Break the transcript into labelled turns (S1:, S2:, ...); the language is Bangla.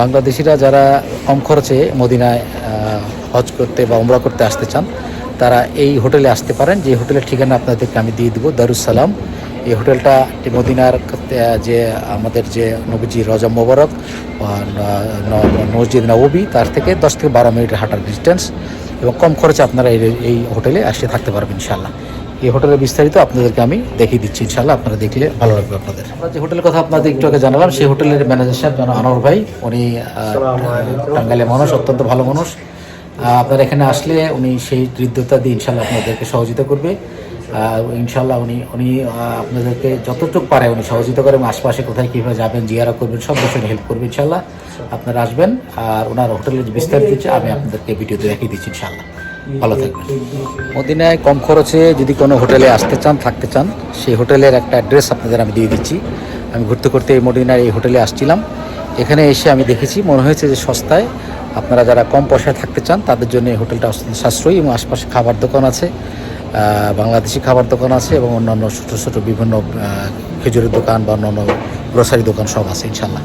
S1: বাংলাদেশিরা যারা কম খরচে মদিনায় হজ করতে বা উমরা করতে আসতে চান, তারা এই হোটেলে আসতে পারেন। যে হোটেলের ঠিকানা আপনাদেরকে আমি দিয়ে দেবো দারুসালাম এই হোটেলটা মদিনার যে আমাদের যে নবীজি রজা মোবারক মসজিদ নবী তার থেকে দশ থেকে বারো মিনিটের হাঁটার ডিস্টেন্স এবং কম খরচে আপনারা এই এই হোটেলে আসে থাকতে পারবেন ইনশাল্লাহ এই হোটেলের বিস্তারিত আপনাদেরকে আমি দেখিয়ে দিচ্ছি ইনশাল্লাহ আপনারা দেখলে ভালো লাগবে আপনাদের। আমরা যে হোটেলের কথা আপনাদের একটু আগে জানালাম সেই হোটেলের ম্যানেজার সাহেব যেন আনোয়ার ভাই উনি টাঙ্গাইলের মানুষ অত্যন্ত ভালো মানুষ। আপনারা এখানে আসলে উনি সেই হৃদ্যতা দিয়ে ইনশাল্লাহ আপনাদেরকে সহযোগিতা করবে। ইনশাল্লাহ উনি উনি আপনাদেরকে যতটুকু পারে উনি সহযোগিতা করেন আশপাশে কোথায় কীভাবে যাবেন জিয়ারা করবেন সব বিষয়ে হেল্প করবে ইনশাল্লাহ আপনারা আসবেন আর ওনার হোটেলের বিস্তারিত আমি আপনাদেরকে ভিডিওতে দেখিয়ে দিচ্ছি ইনশাল্লাহ ভালো থাকবেন। মদিনায় কম খরচে যদি কোনো হোটেলে আসতে চান, থাকতে চান, সেই হোটেলের একটা অ্যাড্রেস আপনাদের আমি দিয়ে দিচ্ছি। আমি ঘুরতে ঘুরতে এই মদিনার এই হোটেলে আসছিলাম। এখানে এসে আমি দেখেছি, মনে হয়েছে যে সস্তায়। আপনারা যারা কম পয়সায় থাকতে চান, তাদের জন্য এই হোটেলটা সাশ্রয়ী এবং আশপাশে খাবার দোকান আছে বাংলাদেশি খাবার দোকান আছে এবং অন্যান্য ছোটো ছোটো বিভিন্ন খেজুরের দোকান বা অন্যান্য গ্রোসারি দোকান সব আছে ইনশাল্লাহ